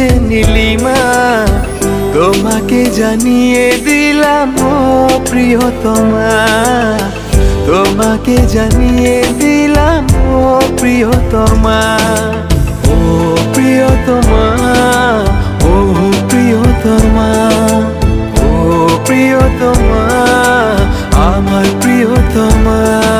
যে নীলিমা তোমাকে জানিয়ে দিলাম, ও প্রিয়তমা। তোমাকে জানিয়ে দিলাম, ও প্রিয়তমা। ও প্রিয়তমা ও প্রিয়তমা। ও প্রিয়তমা, আমার প্রিয়তমা।